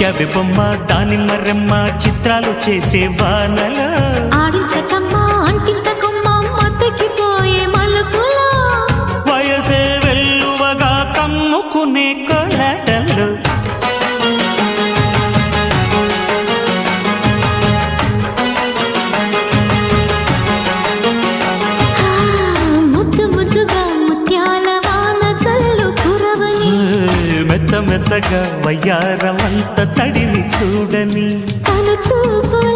గులాబీ బొమ్మ దానిమ్మ రెమ్మ చిత్రాలు చేసే వానలా మెత్తగా వయ్యారమంత తడివి చూడని. తన చూపు